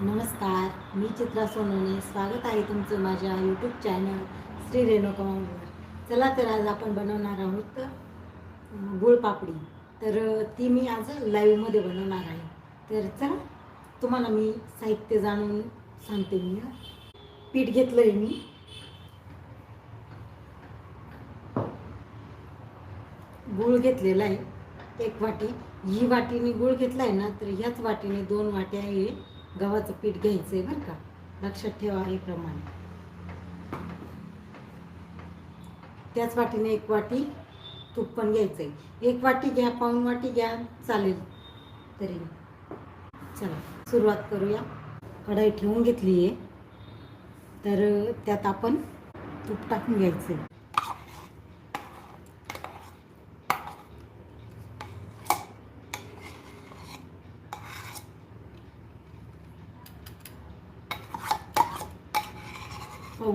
नमस्कार मी चित्रा सोनवणे. स्वागत आहे तुमचं माझ्या यूट्यूब चॅनल श्री रेणुकावर चला तर आज आपण बनवणार आहोत गुळपापडी तर ती मी आज लाईव्हमध्ये बनवणार आहे. तर चला तुम्हाला मी साहित्य जाणून सांगते मी पीठ घेतलं आहे मी. गूळ घेतलेला आहे एक वाटी. ही वाटीने गूळ घेतला आहे ना तर ह्याच वाटीने दोन वाट्या हे गव्हाचं पीठ घ्यायचं आहे बरं का. लक्षात ठेवा हे प्रमाण. त्याच वाटीने एक वाटी तूप पण घ्यायचं आहे एक वाटी घ्या पाऊन वाटी घ्या चालेल. तरी. चला सुरुवात करूया. कढाई ठेवून घेतली आहे तर त्यात आपण तूप टाकून घ्यायचं आहे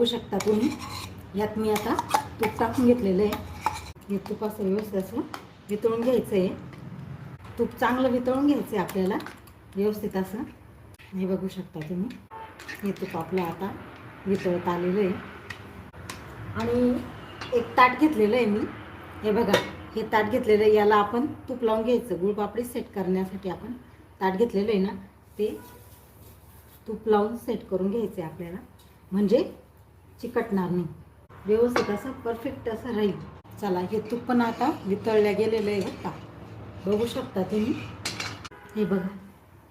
बघू शकता तुम्ही. यात मी आता तूप टाकून घेतलेलं आहे. हे तूप असं व्यवस्थित असं वितळून घ्यायचं आहे तूप चांगलं वितळून घ्यायचं आहे आपल्याला. व्यवस्थित असं. हे बघू शकता तुम्ही. हे तूप आपलं आता वितळत आलेलं आहे. आणि एक ताट घेतलेलं आहे मी. हे बघा हे ताट घेतलेलं आहे. याला आपण तूप लावून घ्यायचं. गुळपापडी सेट करण्यासाठी आपण ताट घेतलेलं आहे ना ते तूप लावून सेट करून घ्यायचं आहे आपल्याला. म्हणजे चिकटणार नाही. व्यवस्थित असं परफेक्ट असं राहील. चला हे तूप पण आता वितळल्या गेलेलं आहे बघा बघू शकता तुम्ही. हे बघा.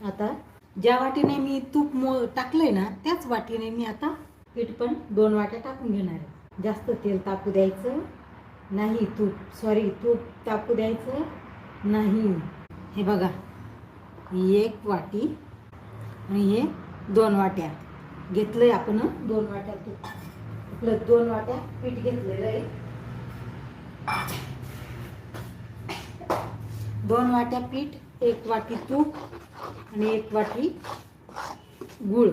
आता ज्या वाटीने मी तूप मो टाकलंय ना त्याच वाटीने मी आता पीठ पण दोन वाट्या टाकून घेणार आहे. जास्त तेल तापू द्यायचं नाही तूप सॉरी तूप तापू द्यायचं नाही. हे बघा. एक वाटी आणि हे दोन वाट्या. घेतलंय आपण दोन वाट्या तूप. आपलं दोन वाट्या पीठ घेतलेलं आहे. दोन वाट्या पीठ एक वाटी तूप आणि एक वाटी गूळ.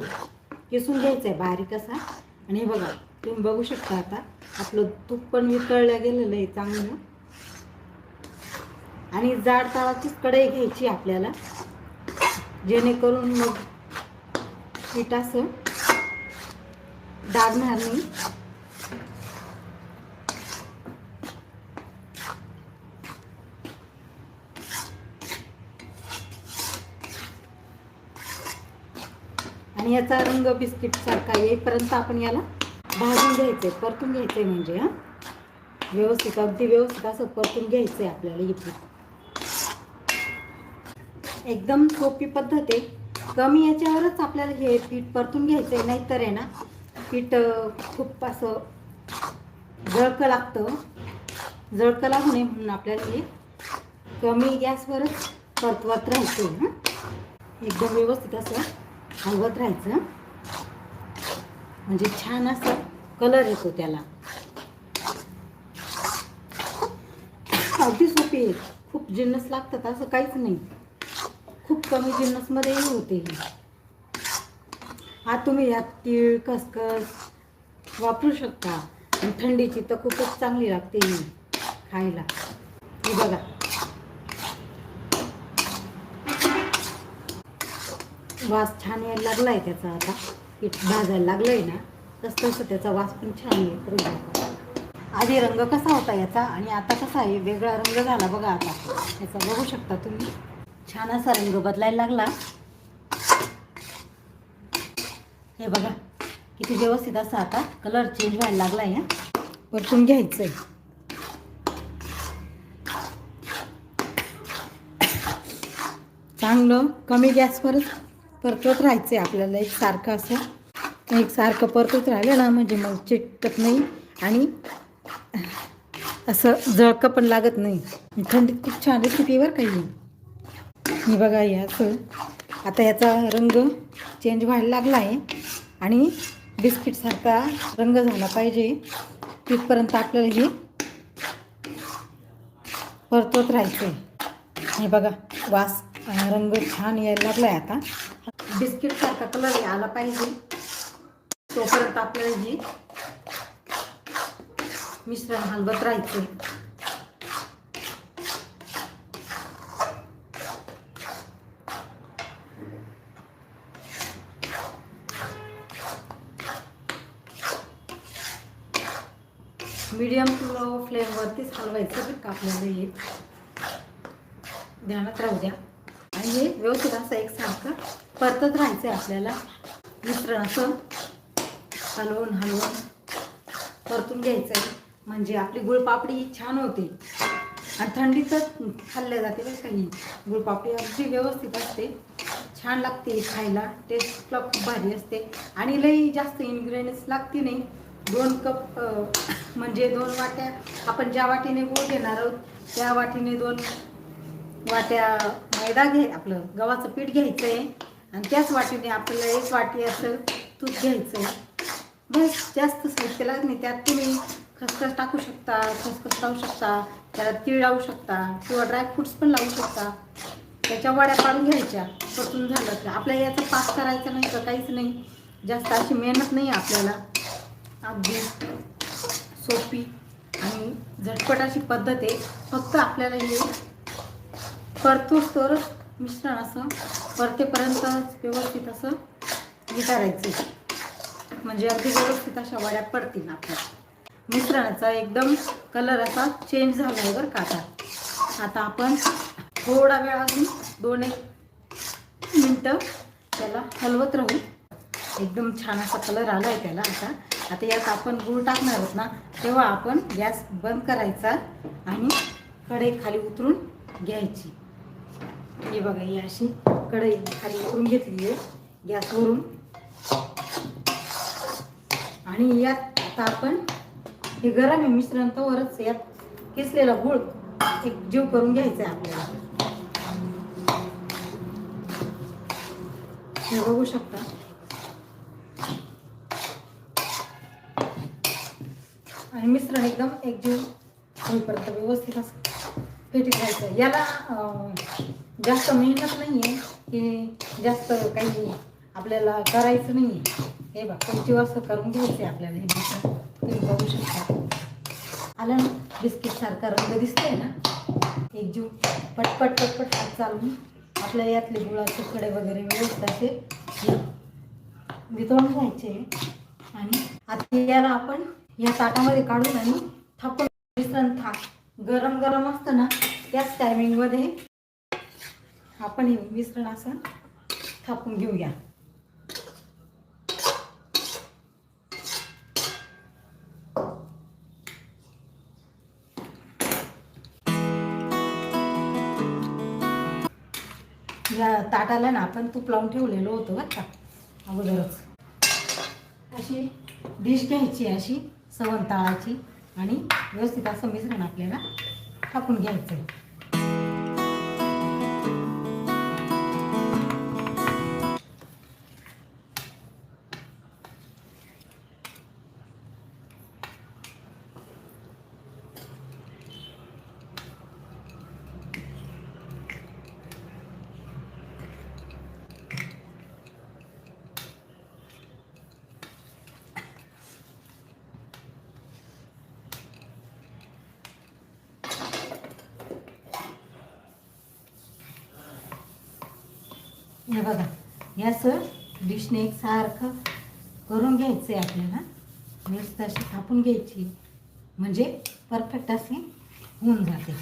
किसून घ्यायचं आहे बारीक असा. आणि हे बघा तुम्ही बघू शकता आता आपलं तूप पण वितळलं गेलेलं आहे चांगलं. आणि जाड ताळाचीच कढई घ्यायची आपल्याला. जेणेकरून मग पीठ असं डागणार नाही. आणि याचा रंग बिस्किट सारखा येईपर्यंत आपण याला भाजून घ्यायचं आहे परतून घ्यायचं आहे म्हणजे हां. व्यवस्थित अगदी व्यवस्थित असं परतून घ्यायचं आहे आपल्याला हे एकदम सोपी पद्धत आहे. कमी याच्यावरच आपल्याला हे पीठ परतून घ्यायचं आहे नाहीतर आहे ना पीठ खूप असं जळकं लागतं. जळकं लागू नये म्हणून आपल्याला हे कमी गॅसवरच परतवत राहायचं आहे एकदम व्यवस्थित असं हलवत राहायचं. म्हणजे छान असा कलर येतो त्याला. अगदी सोपी आहे. खूप जिन्नस लागतात असं काहीच नाही. खूप कमी जिन्नसमध्येही होते हा तुम्ही यात तीळ खसखस वापरू शकता. आणि थंडीची तर खूपच चांगली लागते ही खायला. हे बघा. वास छान यायला लागलाय त्याचा आता. पीठ भाजायला लागलंय ना तस तसं त्याचा वास पण छान येतो आधी रंग कसा होता याचा आणि आता कसा आहे वेगळा रंग झाला बघा आता. याचा बघू शकता तुम्ही. छान असा रंग बदलायला लागला. हे बघा किती व्यवस्थित असा आता कलर चेंज व्हायला लागला आहे परतून घ्यायचंय. चांगलं कमी गॅसवरच परतत राहायचं आहे आपल्याला. एक सारखं असं एक सारखं परतत राहिलं ना म्हणजे मग चिटकत नाही आणि असं जळकं पण लागत नाही. थंडीत खूप छान रेसिपीवर काही मी हे. बघा हे असं. आता याचा रंग चेंज व्हायला लागला आहे. आणि बिस्किटसारखा रंग झाला पाहिजे. तिथपर्यंत आपल्याला हे परतवत राहायचं आहे हे बघा वास. रंग छान यायला लागलाय आता. बिस्किट सारखा कलर आला पाहिजे. तोपर्यंत आपल्याला जी मिश्रण हलवत राहायचं मीडियम लो फ्लेमवरतीच हलवायचं बरं का आपल्याला हे. ध्यानात राहू द्या. आणि हे व्यवस्थित असं एक सारखं परतत राहायचं आहे आपल्याला. मिश्रण असं हलवून हलवून परतून घ्यायचं आहे म्हणजे आपली गुळपापडी छान होते. आणि थंडीतच खाल्ल्या जाते बरं काही गुळपापडी अगदी व्यवस्थित असते. छान लागते खायला. टेस्टला खूप भारी असते. आणि लई जास्त इन्ग्रेडियंट्स लागते नाही. दोन कप अं, म्हणजे दोन वाट्या आपण ज्या वाटीने गुळ घेणार आहोत त्या वाटीने दोन वाट्या मैदा घे आपलं गव्हाचं पीठ घ्यायचं आहे आणि त्याच वाटीने आपल्याला एक वाटी असं तूप घ्यायचं आहे बस जास्त साहित्याला नाही त्यात तुम्ही खसखस टाकू शकता खसखस लावू शकता त्याला तीळ लावू शकता किंवा ड्रायफ्रुट्स पण लावू शकता. त्याच्या वड्या पाडून घ्यायच्या परतून झालं तर. आपल्याला याचा पाक करायचा नाही तर काहीच नाही. जास्त अशी मेहनत नाही आपल्याला. अगदी सोपी आणि झटपट अशी पद्धत आहे. फक्त आपल्याला हे परतूस तर मिश्रण असं परतेपर्यंत व्यवस्थित असं विचारायचं म्हणजे अगदी व्यवस्थित अशा वड्या पडतील आपल्या. मिश्रणाचा एकदम कलर असा चेंज झाला आहे बरं आता. आता आपण थोडा वेळ अजून दोन एक मिनटं त्याला हलवत राहू. एकदम छान असा कलर आला आहे त्याला आता. आता यात आपण गूळ टाकणार आहोत ना तेव्हा आपण गॅस बंद करायचा आणि कढई खाली उतरून घ्यायची. हे बघा ही अशी कढई खाली उतरून घेतली आहे. गॅसवरून आणि यात आता आपण हे गरम आहे मिश्रण तोवरच यात किसलेला गुळ एक जीव करून घ्यायचा आहे आपल्याला. हे बघू शकता. आणि मिश्रण एकदम एकजीव होईपर्यंत व्यवस्थित असं पेटी घ्यायचं याला जास्त मेहनत नाही आहे की जास्त काही आपल्याला करायचं नाही आहे हे बघ कंचिव असं करून घ्यायचं आपल्याला हे मिश्रण तुम्ही बघू शकता. आलं ना? बिस्किट सारखा रंग दिसतोय ना? एक जीव पटपट पटपट हात चालून आपल्या यातले गुळाचे कडे वगैरे व्यवस्थित असे वितळून घ्यायचे. आणि आता याला आपण या ताटामध्ये काढून आणि थापून मिश्रण थाप. गरम गरम असतं ना त्याच टायमिंगमध्ये आपण हे मिश्रण असं थापून घेऊया. या ताटाला ना आपण तूप लावून ठेवलेलं होतं बरं का अगोदरच. अशी डिश घ्यायची अशी सवन ताळाची आणि व्यवस्थित असं मिश्रण आपल्याला टाकून घ्यायचं हे बघा याचं डिशने एक सारखं करून घ्यायचं आहे आपल्याला. व्यवस्थित अशी थापून घ्यायची. म्हणजे परफेक्ट असे होऊन जाते.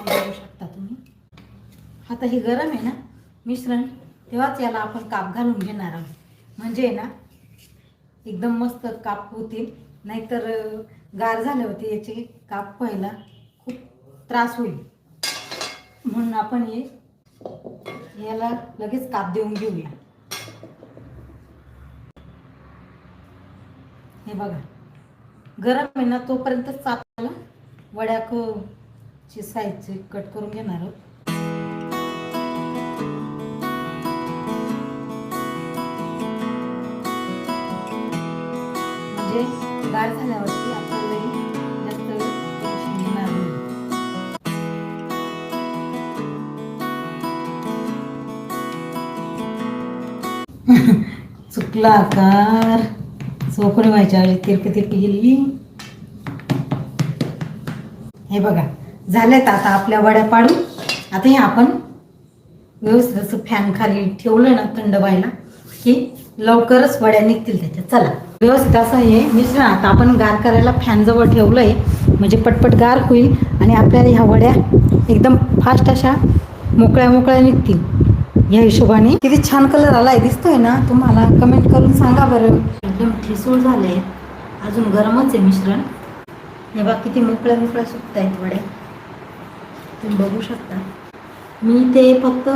बघू शकता तुम्ही. आता हे गरम आहे ना मिश्रण तेव्हाच याला आपण काप घालून घेणार आहोत. म्हणजे ना एकदम मस्त काप होतील. नाहीतर गार झाले होते याचे काप व्हायला खूप त्रास होईल. म्हणून आपण हे याला लगेच काप देऊन घेऊया. हे बघा गरम आहे ना तोपर्यंतच आपल्याला वड्याक ची साईजचे कट करून घेणार आहोत. म्हणजे गार झाल्यावरती चुकला आकार चोकडी व्हायच्या वेळी तिरकी तिरकी गेली हे बघा झाल्यात आता आपल्या वड्या पाडून. आता हे आपण व्यवस्थित असं फॅन खाली ठेवलं ना थंड व्हायला की लवकरच वड्या निघतील त्याच्यात. चला व्यवस्थित असं हे मिश्रण आता आपण गार करायला फॅन जवळ ठेवलं आहे म्हणजे पटपट गार होईल आणि आपल्याला ह्या वड्या एकदम फास्ट अशा मोकळ्या मोकळ्या निघतील. या हिशोबाने. किती छान कलर आलाय दिसतोय ना? तुम्हाला कमेंट करून सांगा बरं. एकदम ठिसूळ झाले अजून गरमच आहे मिश्रण. हे बघा किती मोकळ्या मोकळ्या सुकत आहेत वड्या तुम्ही बघू शकता. मी ते फक्त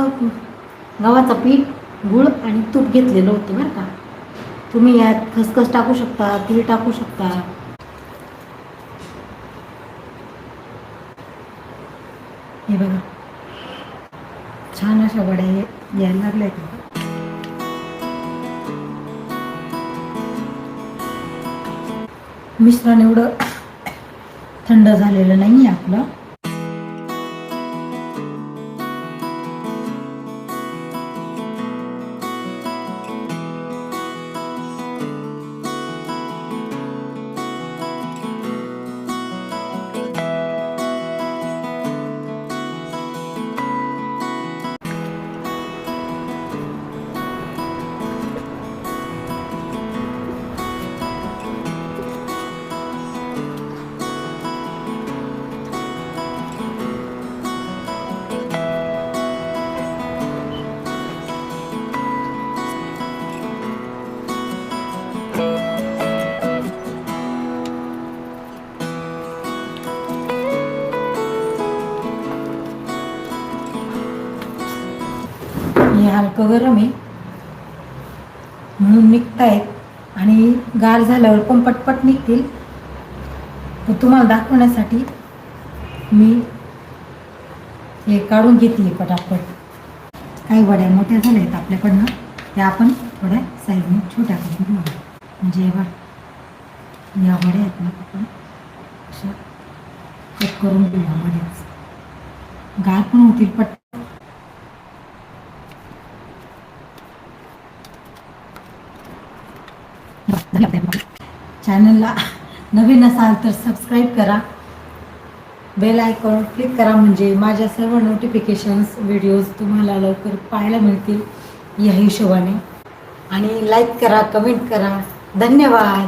गव्हाचं पीठ गूळ आणि तूप घेतलेलं होतं बरं का. तुम्ही यात खसखस टाकू शकता तीळ टाकू शकता. हे बघा. छान अशा वड्या यायला लागल्या आहेत मिश्रण एवढं थंड झालेलं नाही आहे आपलं. गरम आहे. म्हणून आहेत आणि गार झाल्यावर पण पटपट निघतील. तर तुम्हाला दाखवण्यासाठी मी हे काढून घेते पटापट. काही वड्या मोठ्या झाल्या आहेत आपल्याकडनं. त्या आपण थोड्या साईजने छोट्या करून घेऊ. म्हणजे हे या वड्या आहेत ना आपण अशा कट करून घेऊ वड्याच. गार पण होतील पट चॅनलला नवीन असाल तर सबस्क्राईब करा. बेल आयकॉन क्लिक करा म्हणजे माझ्या सर्व नोटिफिकेशन्स व्हिडिओज तुम्हाला लवकर पाहायला मिळतील. या हिशोबाने. आणि लाईक करा कमेंट करा. धन्यवाद.